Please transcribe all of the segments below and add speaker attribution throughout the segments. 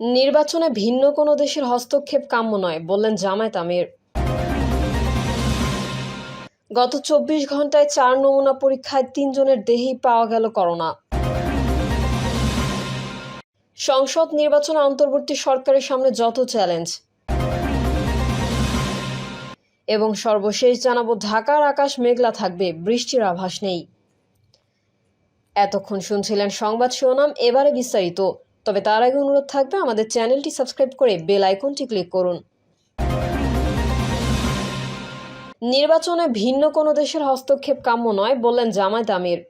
Speaker 1: নির্বাচনে ভিন্ন কোনো দেশের হস্তক্ষেপ কাম্য নয়, বললেন জামায়াত আমির। গত চব্বিশ ঘন্টায় চার নমুনা পরীক্ষায় তিনজনের দেহেই পাওয়া গেল করোনা। সংসদ নির্বাচনে অন্তর্বর্তী সরকারের সামনে যত চ্যালেঞ্জ। এবং সর্বশেষ জানাব, ঢাকার আকাশ মেঘলা থাকবে, বৃষ্টির আভাস নেই। এতক্ষণ শুনছিলেন সংবাদ শিরোনাম, এবারে বিস্তারিত। তবে তার আগে অনুরোধ থাকবে আমাদের চ্যানেলটি সাবস্ক্রাইব করে বেল আইকনটি ক্লিক করুন। নির্বাচনে ভিন্ন কোনো দেশের হস্তক্ষেপ কাম্য নয় বললেন জামায়াত আমির।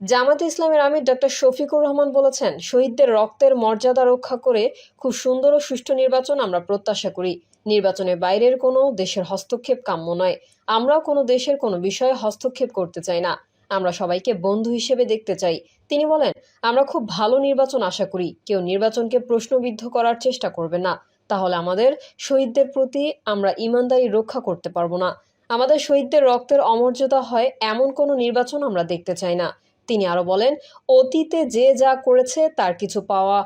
Speaker 1: জামাতে ইসলামের আমির ডক্টর শফিকুর রহমান বলেছেন, শহীদদের রক্তের মর্যাদা রক্ষা করে খুব সুন্দর ও সুষ্ঠু নির্বাচন আমরা প্রত্যাশা করি। নির্বাচনে বাইরের কোনো দেশের হস্তক্ষেপ কাম্য নয়। আমরাও কোনো দেশের কোনো বিষয়ে হস্তক্ষেপ করতে চাই না। আমরা সবাইকে বন্ধু হিসেবে দেখতে চাই। তিনি বলেন, আমরা খুব ভালো নির্বাচন আশা করি। কেউ নির্বাচনকে প্রশ্নবিদ্ধ করার চেষ্টা করবে না। তাহলে আমাদের শহীদদের প্রতি আমরা ইমানদারি রক্ষা করতে পারব না। আমাদের শহীদদের রক্তের অমর্যাদা হয় এমন কোনো নির্বাচন আমরা দেখতে চাই না। তিনি আরও বলেন, অতীতে যে যা করেছে তার কিছু পাওয়া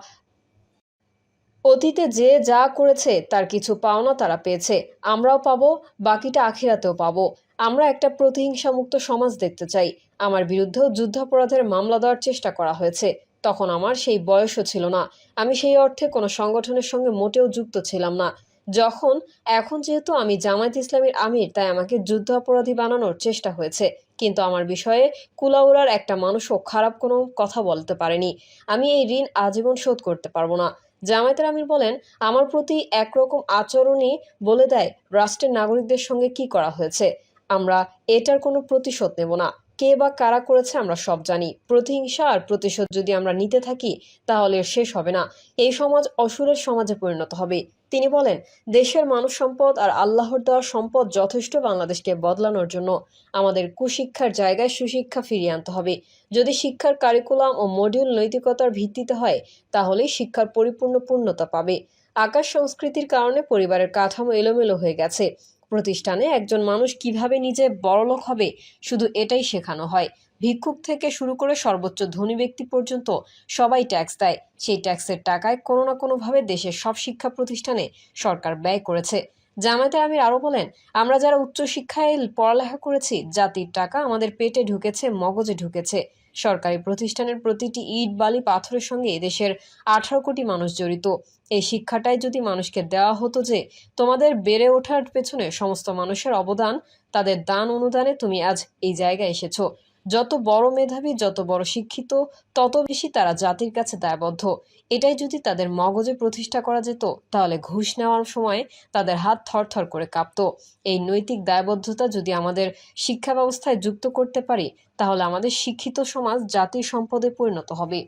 Speaker 1: অতীতে যে যা করেছে, তার কিছু পাওনা তারা পেয়েছে। আমরাও পাবো, বাকিটা আখিরাতেও পাবো। আমরা একটা প্রতিহিংসামুক্ত সমাজ দেখতে চাই। আমার বিরুদ্ধেও যুদ্ধাপরাধের মামলা দেওয়ার চেষ্টা করা হয়েছে। তখন আমার সেই বয়সও ছিল না। আমি সেই অর্থে কোনো সংগঠনের সঙ্গে মোটেও যুক্ত ছিলাম না। যখন, এখন যেহেতু আমি জামায়াত ইসলামীর আমির, তাই আমাকে যুদ্ধ অপরাধী বানানোর চেষ্টা হয়েছে। কিন্তু আমার বিষয়ে কুলাউড়ার একটা মানুষও খারাপ কোনো কথা বলতে পারেনি। আমি এই ঋণ আজীবন শোধ করতে পারব না। জামায়াতের আমির বলেন, আমার প্রতি একরকম আচরণই বলে দেয় রাষ্ট্রের নাগরিকদের সঙ্গে কি করা হয়েছে। আমরা এটার কোনো প্রতিশোধ নেব না। কে বা কারা করেছে আমরা সব জানি। প্রতিহিংসা আর প্রতিশোধ যদি আমরা নিতে থাকি, তাহলে শেষ হবে না। এই সমাজ অসুরের সমাজে পরিণত হবে। তিনি বলেন, দেশের মানব সম্পদ আর আল্লাহর দেওয়া সম্পদ যথেষ্ট বাংলাদেশকে বদলানোর জন্য আমাদের কুশিক্ষার জায়গায় সুশিক্ষা ফিরিয়ে আনতে হবে। যদি শিক্ষার কারিকুলাম ও মডিউল নৈতিকতার ভিত্তিতে হয়, তাহলেই শিক্ষার পরিপূর্ণ পূর্ণতা পাবে। আকাশ সংস্কৃতির কারণে পরিবারের কাঠামো এলোমেলো হয়ে গেছে। প্রতিষ্ঠানে একজন মানুষ কীভাবে নিজে বড়লোক হবে, শুধু এটাই শেখানো হয়। ভিক্ষুক থেকে শুরু করে সর্বোচ্চ ধনী ব্যক্তি পর্যন্ত সবাই ট্যাক্স দেয়। সেই ট্যাক্সের টাকায় কোনো না কোনোভাবে দেশের সব শিক্ষা প্রতিষ্ঠানে সরকার ব্যয় করেছে। জামায়াতে আমির আরও বলেন, আমরা যারা উচ্চশিক্ষায় পড়ালেখা করেছি, জাতির টাকা আমাদের পেটে ঢুকেছে, মগজে ঢুকেছে। সরকারি প্রতিষ্ঠানের প্রতিটি ইট, বালি, পাথরের সঙ্গে দেশের আঠারো কোটি মানুষ জড়িত। এই শিক্ষাটাই যদি মানুষকে দেওয়া হতো যে, তোমাদের বেড়ে ওঠার পেছনে সমস্ত মানুষের অবদান, তাদের দান অনুদানে তুমি আজ এই জায়গায় এসেছ। যত বড় মেধাবী, যত বড় শিক্ষিত, তত বেশি তারা জাতির কাছে দায়বদ্ধ। এটাই যদি তাদের মগজে প্রতিষ্ঠা করা যেত, তাহলে ঘুষ নেওয়ার সময় তাদের হাত থরথর করে কাঁপতো। এই নৈতিক দায়বদ্ধতা যদি আমাদের শিক্ষা ব্যবস্থায় যুক্ত করতে পারি, তাহলে আমাদের শিক্ষিত সমাজ জাতির সম্পদে পরিণত হবে।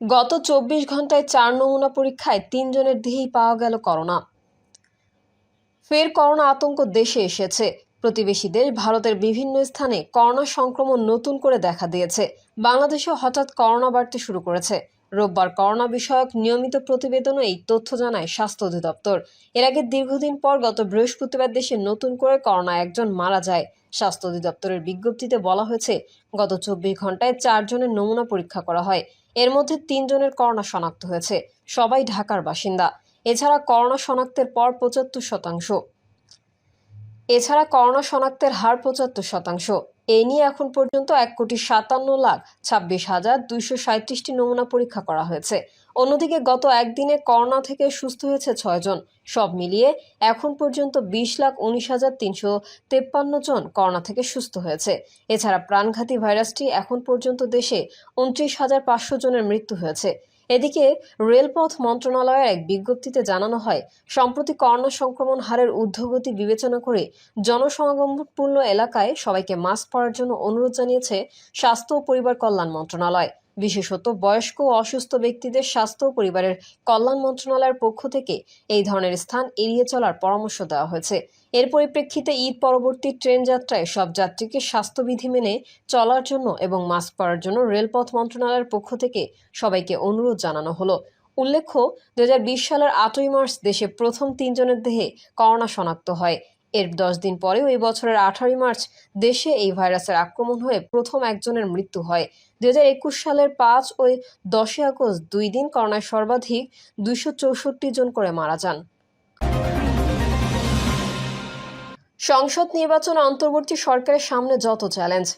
Speaker 1: গত চব্বিশ ঘন্টায় চার নমুনা পরীক্ষায় তিনজনের দেহেই পাওয়া গেল করোনা। ফের করোনা আতঙ্ক দেশে এসেছে। প্রতিবেশী দেশ ভারতের বিভিন্ন স্থানে করোনা সংক্রমণ নতুন করে দেখা দিয়েছে। বাংলাদেশেও হঠাৎ করোনা বাড়তে শুরু করেছে। রোববার করোনা বিষয়ক নিয়মিত প্রতিবেদনে এই তথ্য জানায় স্বাস্থ্য অধিদপ্তর। এর আগে দীর্ঘদিন পর গত বৃহস্পতিবার দেশে নতুন করে করোনা একজন মারা যায়। স্বাস্থ্য অধিদপ্তরের বিজ্ঞপ্তিতে বলা হয়েছে, গত চব্বিশ ঘন্টায় চারজনের নমুনা পরীক্ষা করা হয়। এর মধ্যে তিনজনের করোনা শনাক্ত হয়েছে। সবাই ঢাকার বাসিন্দা। এছাড়া করোনা শনাক্তের পর পঁচাত্তর শতাংশ। এছাড়া করোনা শনাক্তের হার পঁচাত্তর শতাংশ। এ নিয়ে এখন পর্যন্ত এক কোটি সাতান্ন লাখ ছাব্বিশ হাজার দুইশো সাঁত্রিশটি নমুনা পরীক্ষা করা হয়েছে। অন্যদিকে গত একদিনে করোনা থেকে সুস্থ হয়েছে ছয়জন সব মিলিয়ে এখন পর্যন্ত বিশ লাখ উনিশ হাজার তিনশো তেপ্পান্ন জন করোনা থেকে সুস্থ হয়েছে। এছাড়া প্রাণঘাতী ভাইরাসটি এখন পর্যন্ত দেশে উনত্রিশ হাজার পাঁচশো জনের মৃত্যু হয়েছে। এদিকে রেলপথ মন্ত্রণালয়ের এক বিজ্ঞপ্তিতে জানানো হয়, সম্প্রতি করোনা সংক্রমণ হারের ঊর্ধ্বগতি বিবেচনা করে জনসমাগমপূর্ণ এলাকায় সবাইকে মাস্ক পরার জন্য অনুরোধ জানিয়েছে স্বাস্থ্য ও পরিবার কল্যাণ মন্ত্রণালয়। বিশেষত বয়স্ক ও অসুস্থ ব্যক্তিদের স্বাস্থ্য ও পরিবারের কল্যাণ মন্ত্রণালয়ের পক্ষ থেকে এই ধরনের স্থান এড়িয়ে চলার পরামর্শ দেওয়া হয়েছে। এর পরিপ্রেক্ষিতে ঈদ পরবর্তী ট্রেন যাত্রায় সব যাত্রীকে স্বাস্থ্যবিধি মেনে চলার জন্য এবং মাস্ক পরার জন্য রেলপথ মন্ত্রণালয়ের পক্ষ থেকে সবাইকে অনুরোধ জানানো হলো। উল্লেখ্য দু হাজার বিশ সালের আটই মার্চ দেশে প্রথম তিনজনের দেহে করোনা শনাক্ত হয়। এর দশ দিন পরেও এই বছরের আঠারোই মার্চ দেশে এই ভাইরাসের আক্রমণ হয়ে প্রথম একজনের মৃত্যু হয়। দু হাজার একুশ সালের পাঁচ ও দশই আগস্ট দুই দিন করোনায় সর্বাধিক দুইশো চৌষট্টি জন করে মারা যান। সংসদ নির্বাচন অন্তর্বর্তী সরকারের সামনে যত চ্যালেঞ্জ।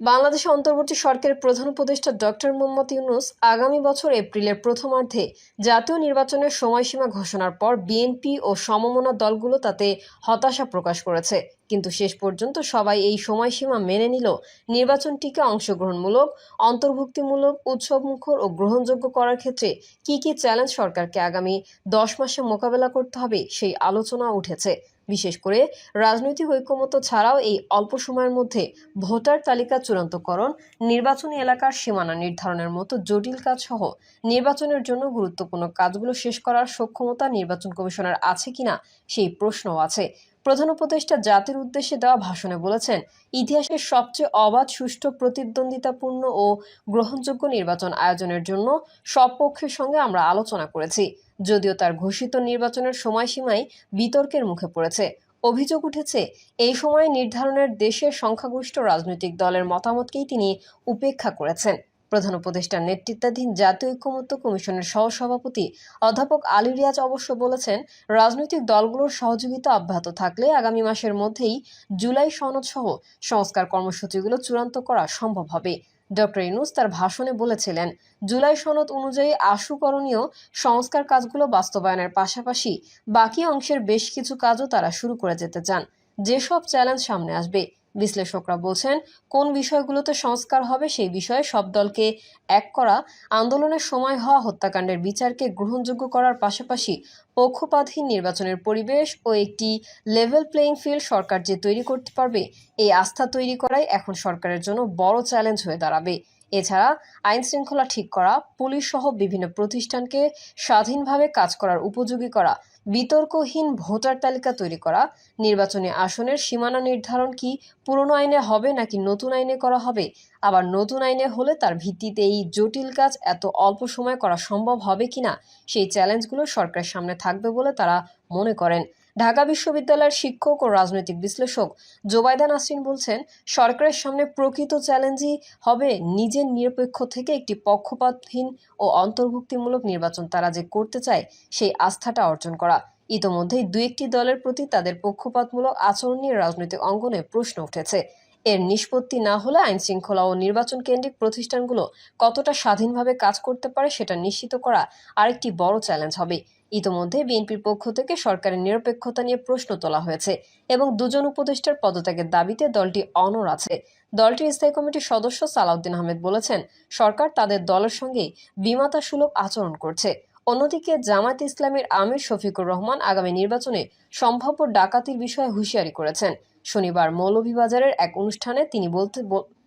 Speaker 1: বাংলাদেশে অন্তর্বর্তী সরকারের প্রধান উপদেষ্টা ডক্টর মোহাম্মদ ইউনুস আগামী বছর এপ্রিলের প্রথমার্ধে জাতীয় নির্বাচনের সময়সীমা ঘোষণার পর বিএনপি ও সমমনা দলগুলো তাতে হতাশা প্রকাশ করেছে। কিন্তু শেষ পর্যন্ত সবাই এই সময়সীমা মেনে নিল। নির্বাচনটিকে অংশগ্রহণমূলক, অন্তর্ভুক্তিমূলক, উৎসবমুখর ও গ্রহণযোগ্য করার ক্ষেত্রে কি কি চ্যালেঞ্জ সরকারকে আগামী দশ মাসে মোকাবেলা করতে হবে সেই আলোচনা উঠেছে। বিশেষ করে রাজনৈতিক ঐক্যমত্য ছাড়াও এই অল্প সময়ের মধ্যে ভোটার তালিকা চূড়ান্তকরণ, নির্বাচনী এলাকার সীমানা নির্ধারণের মতো জটিল কাজ সহ নির্বাচনের জন্য গুরুত্বপূর্ণ কাজগুলো শেষ করার সক্ষমতা নির্বাচন কমিশনের আছে কিনা সেই প্রশ্নও আছে। প্রধান উপদেষ্টা জাতির উদ্দেশ্যে দেওয়া ভাষণে বলেছেন ইতিহাসের সবচেয়ে অবাধ, সুষ্ঠু, প্রতিদ্বন্দ্বিতাপূর্ণ ও গ্রহণযোগ্য নির্বাচন আয়োজনের জন্য সব পক্ষের সঙ্গে আমরা আলোচনা করেছি। যদিও তার ঘোষিত নির্বাচনের সময়সীমাই বিতর্কের মুখে পড়েছে। অভিযোগ উঠেছে, এই সময় নির্ধারণের দেশের সংখ্যাগরিষ্ঠ রাজনৈতিক দলের মতামতকেই তিনি উপেক্ষা করেছেন। প্রধান উপদেষ্টার নেতৃত্বাধীন জাতীয় ঐক্যমত্য কমিশনের সহসভাপতি অধ্যাপক আলী রিয়াজ অবশ্য বলেছেন, রাজনৈতিক দলগুলোর সহযোগিতা অব্যাহত থাকলে আগামী মাসের মধ্যেই জুলাই সনদ সহ সংস্কার কর্মসূচিগুলো চূড়ান্ত করা সম্ভব হবে। ডক্টর ইনুস তার ভাষণে বলেছিলেন, জুলাই সনদ অনুযায়ী আশুকরণীয় সংস্কার কাজগুলো বাস্তবায়নের পাশাপাশি বাকি অংশের বেশ কিছু কাজও তারা শুরু করে যেতে চান। যেসব চ্যালেঞ্জ সামনে আসবে বিশ্লেষকরা বলছেন, কোন বিষয়গুলোতে সংস্কার হবে সেই বিষয়ে সব দলকে এক করা, আন্দোলনের সময় হওয়া হত্যাকাণ্ডের বিচারকে গ্রহণযোগ্য করার পাশাপাশি পক্ষপাতহীন নির্বাচনের পরিবেশ ও একটি লেভেল প্লেয়িং ফিল্ড সরকার যে তৈরি করতে পারবে, এই আস্থা তৈরি করাই এখন সরকারের জন্য বড় চ্যালেঞ্জ হয়ে দাঁড়াবে। এছাড়া আইন শৃঙ্খলা ঠিক করা, পুলিশ সহ বিভিন্ন প্রতিষ্ঠানকে স্বাধীনভাবে কাজ করার উপযোগী করা, বিতর্কহীন ভোটার তালিকা তৈরি করা, নির্বাচনী আসনের সীমানা নির্ধারণ কি পুরনো আইনে হবে নাকি নতুন আইনে করা হবে? আবার নতুন আইনে হলে তার ভিত্তিতে এই জটিল কাজ এত অল্প সময় করা সম্ভব হবে কিনা? সেই চ্যালেঞ্জগুলো সরকারের সামনে থাকবে বলে তারা মনে করেন। ঢাকা বিশ্ববিদ্যালয়ের শিক্ষক ও রাজনৈতিক বিশ্লেষক জোবায়দা নাসরিন বলছেন, সরকারের সামনে প্রকৃত চ্যালেঞ্জই হবে নিজের নিরপেক্ষ থেকে একটি পক্ষপাতহীন ও অন্তর্ভুক্তিমূলক নির্বাচন। তারা যে করতে চায়, সেই আস্থাটা অর্জন করা। ইতোমধ্যেই দু একটি দলের প্রতি তাদের পক্ষপাতমূলক আচরণ নিয়ে রাজনৈতিক অঙ্গনে প্রশ্ন উঠেছে। এর নিষ্পত্তি না হলে আইন শৃঙ্খলা ও নির্বাচন কেন্দ্রিক প্রতিষ্ঠানগুলো কতটা স্বাধীনভাবে কাজ করতে পারে সেটা নিশ্চিত করা আরেকটি বড় চ্যালেঞ্জ হবে। ইতোমধ্যে বিএনপির পক্ষ থেকে সরকারের নিরপেক্ষতা নিয়ে প্রশ্ন তোলা হয়েছে এবং দুজন উপদেষ্টার পদত্যাগের দাবিতে দলটি অনর আছে। দলটির স্থায়ী কমিটির সদস্য সালাউদ্দিন আহমেদ বলেছেন, সরকার তাদের দলের সঙ্গে বিমাতা সুলভ আচরণ করছে। অন্যদিকে জামায়াত ইসলামের আমির শফিকুর রহমান আগামী নির্বাচনে সম্ভাব্য ডাকাতির বিষয়ে হুঁশিয়ারি করেছেন। শনিবার মৌলভীবাজারের এক অনুষ্ঠানে তিনি বলতে বল-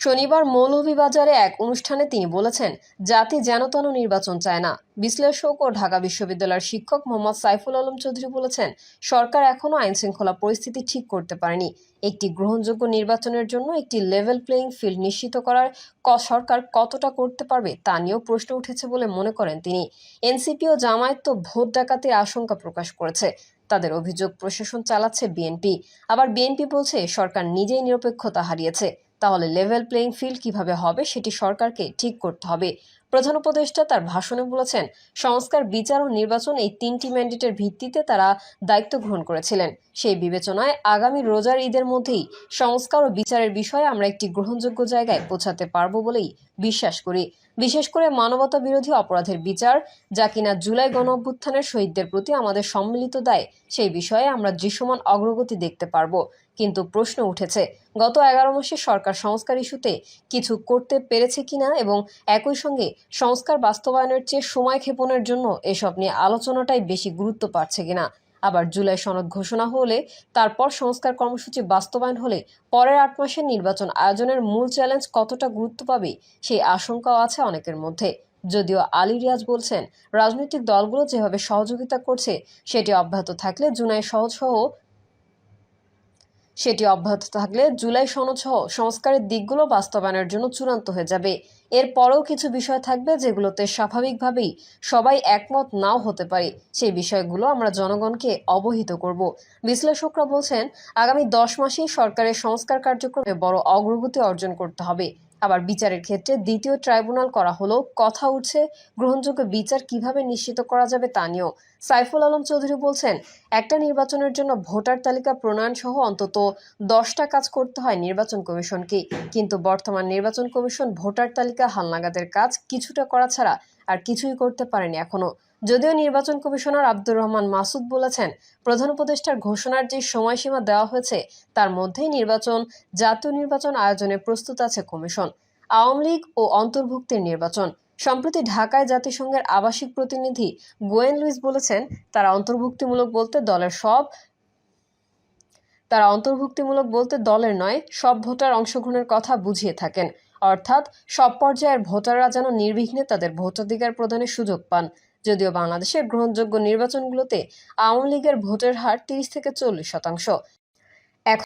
Speaker 1: শনিবার মৌলভীবাজারে এক অনুষ্ঠানে তিনি বলেছেন, জাতি যেন তেন নির্বাচন চায় না। বিশ্লেষক ও ঢাকা বিশ্ববিদ্যালয়ের শিক্ষক মোহাম্মদ সাইফুল আলম চৌধুরী বলেছেন, সরকার এখনও আইন শৃঙ্খলা পরিস্থিতি ঠিক করতে পারেনি। একটি গ্রহণযোগ্য নির্বাচনের জন্য একটি লেভেল প্লেইং ফিল্ড নিশ্চিত করার সরকার কতটা করতে পারবে তা নিয়েও প্রশ্ন উঠেছে বলে মনে করেন তিনি। এনসিপি ও জামায়াত তো ভোট ডাকাতির আশঙ্কা প্রকাশ করেছে। তাদের অভিযোগ প্রশাসন চালাচ্ছে বিএনপি। আবার বিএনপি বলছে, সরকার নিজেই নিরপেক্ষতা হারিয়েছে। তাহলে লেভেল প্লেইং ফিল্ড কীভাবে হবে সেটি সরকারকে ঠিক করতে হবে। প্রধান উপদেষ্টা তার ভাষণে বলেছেন, সংস্কার, বিচার ও নির্বাচন এই তিনটি ম্যান্ডেটের ভিত্তিতে তারা দায়িত্ব গ্রহণ করেছিলেন। সেই বিবেচনায় আগামী রোজার ঈদের মধ্যেই সংস্কার ও বিচারের বিষয়ে আমরা একটি গ্রহণযোগ্য জায়গায় পৌঁছাতে পারব বলেই বিশ্বাস করি। বিশেষ করে মানবতা বিরোধী অপরাধের বিচার, যা কিনা জুলাই গণ অভ্যুত্থানের শহীদদের প্রতি আমাদের সম্মিলিত দায়, সেই বিষয়ে আমরা দৃশ্যমান অগ্রগতি দেখতে পারব। কিন্তু প্রশ্ন উঠেছে, গত এগারো মাসে সরকার সংস্কার ইস্যুতে কিছু করতে পেরেছে কিনা এবং একই সঙ্গে সংস্কার বাস্তবায়নের চেয়ে সময় ক্ষেপণের জন্য এসব নিয়ে আলোচনাটাই বেশি গুরুত্ব পাচ্ছে কিনা? আবার জুলাই সনদ ঘোষণা হলে তারপর সংস্কার কর্মসূচি বাস্তবায়ন হলে পরের আট মাসের নির্বাচন আয়োজনের মূল চ্যালেঞ্জ কতটা গুরুত্ব পাবে সেই আশঙ্কাও আছে অনেকের মধ্যে। যদিও আলী রিয়াজ বলছেন, রাজনৈতিক দলগুলো যেভাবে সহযোগিতা করছে, সেটি অব্যাহত থাকলে জুনাই সহজ সহ সেটি অব্যাহত থাকলে জুলাই সনদ সহ সংস্কারের দিকগুলো বাস্তবায়নের জন্য চূড়ান্ত হয়ে যাবে। এরপরেও কিছু বিষয় থাকবে যেগুলোতে স্বাভাবিকভাবেই সবাই একমত নাও হতে পারে। সেই বিষয়গুলো আমরা জনগণকে অবহিত করব। বিশ্লেষকরা বলছেন, আগামী দশ মাসেই সরকারের সংস্কার কার্যক্রমে বড় অগ্রগতি অর্জন করতে হবে। আবার বিচারের ক্ষেত্রে দ্বিতীয় ট্রাইব্যুনাল করা হলো কথা উঠছে গ্রহণযোগ্য বিচার কীভাবে নিশ্চিত করা যাবে তা নিয়েও। সাইফুল আলম চৌধুরী বলছেন, একটা নির্বাচনের জন্য ভোটার তালিকা প্রণয়ন সহ অন্তত দশটা কাজ করতে হয় নির্বাচন কমিশনকে। কিন্তু বর্তমান নির্বাচন কমিশন ভোটার তালিকা হালনাগাদের কাজ কিছুটা করা ছাড়া আর কিছুই করতে পারেনি এখনও। যদিও নির্বাচন কমিশনার আব্দুর রহমান মাসুদ বলেছেন, প্রধান উপদেষ্টার ঘোষণার যে সময়সীমা দেওয়া হয়েছে, তার মধ্যেই নির্বাচন, জাতীয় নির্বাচন আয়োজনে প্রস্তুত আছে কমিশন, আওয়ামী লীগ ও অন্তর্ভুক্তির নির্বাচন। সম্প্রতি ঢাকায় জাতিসংঘের আবাসিক প্রতিনিধি গোয়েন লুইস বলেছেন, তারা অন্তর্ভুক্তিমূলক বলতে দলের সব, তারা অন্তর্ভুক্তিমূলক বলতে দলের নয়, সব ভোটার অংশগ্রহণের কথা বুঝিয়ে থাকেন। অর্থাৎ সব পর্যায়ের ভোটাররা যেন নির্বিঘ্নে তাদের ভোটাধিকার প্রদানের সুযোগ পান। যদিও বাংলাদেশের গ্রহণযোগ্য নির্বাচনগুলোতে আওয়ামী লীগের ভোটের হার তিরিশ থেকে চল্লিশ শতাংশ।